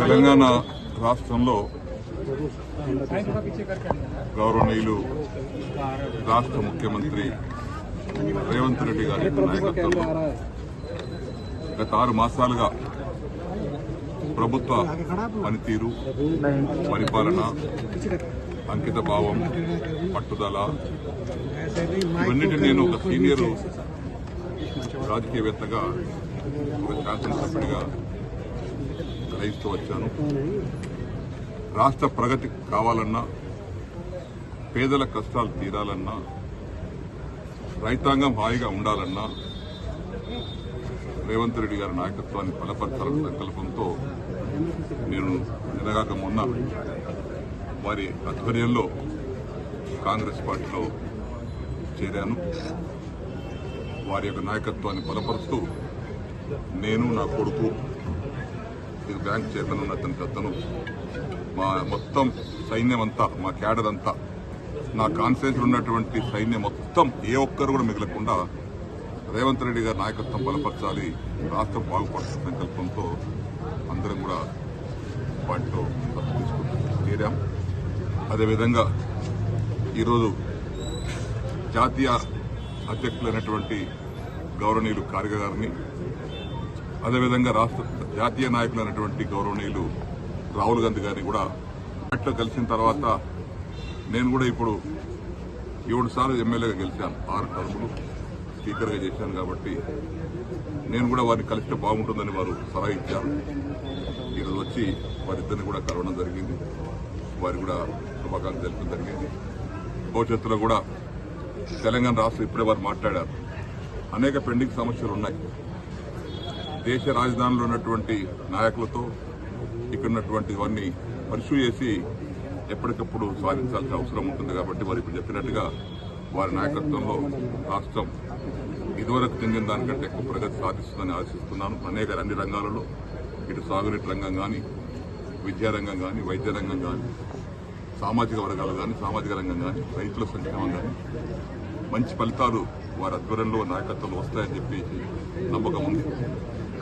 తెలంగాణ రాష్ట్రంలో గౌరవనీయులు రాష్ట్ర ముఖ్యమంత్రి రేవంత్ రెడ్డి గారి నాయకత్వంలో గత ఆరు మాసాలుగా ప్రభుత్వ పనితీరు పరిపాలన అంకిత భావం పట్టుదల ఇవన్నిటిని నేను ఒక సీనియర్ రాజకీయవేత్తగా ఒక శాసనసభ్యుడిగా గ్రహిస్తూ వచ్చాను రాష్ట్ర ప్రగతి కావాలన్నా పేదల కష్టాలు తీరాలన్నా రైతాంగం హాయిగా ఉండాలన్నా రేవంత్ రెడ్డి గారి నాయకత్వాన్ని బలపరచాలన్న సంకల్పంతో నేను నిన్నగాక మొన్న వారి ఆధ్వర్యంలో కాంగ్రెస్ పార్టీలో చేరాను. వారి యొక్క నాయకత్వాన్ని బలపరుస్తూ నేను నా కొడుకు ఇది బ్యాంక్ చైర్మన్ ఉన్న అతనికి అతను మా మొత్తం సైన్యం అంతా మా క్యాడర్ అంతా నా కాన్ఫిడెన్స్ ఉన్నటువంటి సైన్యం మొత్తం ఏ ఒక్కరు కూడా మిగలకుండా రేవంత్ రెడ్డి గారి నాయకత్వం బలపరచాలి రాష్ట్రం బాగుపడుతున్న సంకల్పంతో అందరం కూడా వాటితో తీరాం అదేవిధంగా ఈరోజు జాతీయ అధ్యక్షులైనటువంటి గౌరవనీయులు కార్గ గారిని అదేవిధంగా రాష్ట్ర జాతీయ నాయకులైనటువంటి గౌరవనీయులు రాహుల్ గాంధీ గారిని కూడా అట్లా కలిసిన తర్వాత నేను కూడా ఇప్పుడు ఏడు సార్లు ఎమ్మెల్యేగా గెలిచాను. ఆరు టర్ములు స్పీకర్గా చేశాను కాబట్టి నేను కూడా వారిని కలిస్తే బాగుంటుందని వారు సలహా ఇచ్చారు. ఈరోజు వచ్చి వారిద్దరిని కూడా కలవడం జరిగింది. వారి కూడా శుభాకాంక్షలు తెలిపడం జరిగింది. భవిష్యత్తులో కూడా తెలంగాణ రాష్ట్రం ఇప్పుడే వారు మాట్లాడారు. అనేక పెండింగ్ సమస్యలు ఉన్నాయి. దేశ రాజధానిలో ఉన్నటువంటి నాయకులతో ఇక్కడ ఉన్నటువంటి ఇవన్నీ పరిశు చేసి ఎప్పటికప్పుడు సాధించాల్సిన అవసరం ఉంటుంది కాబట్టి వారు ఇప్పుడు చెప్పినట్టుగా వారి నాయకత్వంలో రాష్ట్రం ఇదివరకు చెందిన దానికంటే ఎక్కువ ప్రగతి సాధిస్తుందని ఆశిస్తున్నాను. అనేక అన్ని రంగాలలో ఇటు సాగునీటి రంగం కానీ విద్యారంగం కానీ వైద్య రంగం కానీ సామాజిక వర్గాలు కానీ సామాజిక రంగం కానీ రైతుల సంక్షేమం కానీ మంచి ఫలితాలు వారి ఆధ్వర్యంలో నాయకత్వంలో వస్తాయని చెప్పి నమ్మకం ఉంది.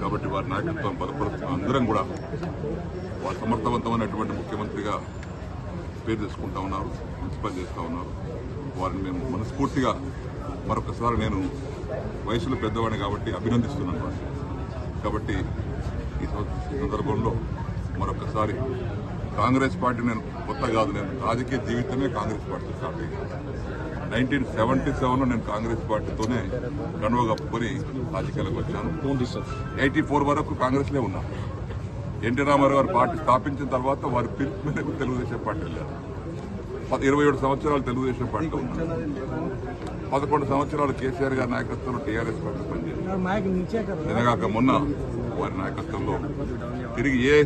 కాబట్టి వారి నాయకత్వం బలపరుస్తున్న అందరం కూడా వారు సమర్థవంతమైనటువంటి ముఖ్యమంత్రిగా పేరు తెచ్చుకుంటా ఉన్నారు మంచి పని చేస్తూ ఉన్నారు. వారిని మేము మనస్ఫూర్తిగా మరొకసారి నేను వయసులో పెద్దవాడిని కాబట్టి అభినందిస్తున్నాను. వారిని. కాబట్టి ఈ సందర్భంలో మరొకసారి కాంగ్రెస్ పార్టీ నేను కొత్త కాదు నేను రాజకీయ జీవితమే కాంగ్రెస్ పార్టీ స్టార్ట్ అయ్యింది నైన్టీన్ సెవెంటీ సెవెన్లో నేను కాంగ్రెస్ పార్టీతోనే కనువ కప్పుకొని రాజకీయాలకు వచ్చాను. ఎయిటీ ఫోర్ వరకు కాంగ్రెస్లే ఉన్నా. ఎన్టీ రామారావు గారు పార్టీ స్థాపించిన తర్వాత వారి పిలుపు మేరకు తెలుగుదేశం పార్టీ వెళ్ళారు. ఇరవై ఏడు సంవత్సరాలు తెలుగుదేశం పార్టీలో ఉన్నారు పదకొండు సంవత్సరాలు కేసీఆర్ గారి నాయకత్వంలో టీఆర్ఎస్ పార్టీ పనిచేశారు నిన్నగాక మొన్న వారి నాయకత్వంలో తిరిగి ఏ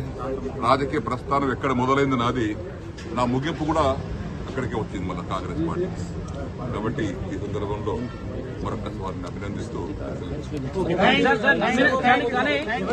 రాజకీయ ప్రస్థానం ఎక్కడ మొదలైంది నాది నా ముగింపు కూడా ఇక్కడికే వచ్చింది మళ్ళీ కాంగ్రెస్ పార్టీ. కాబట్టి ఈ సందర్భంలో మరొక వారిని అభినందిస్తూ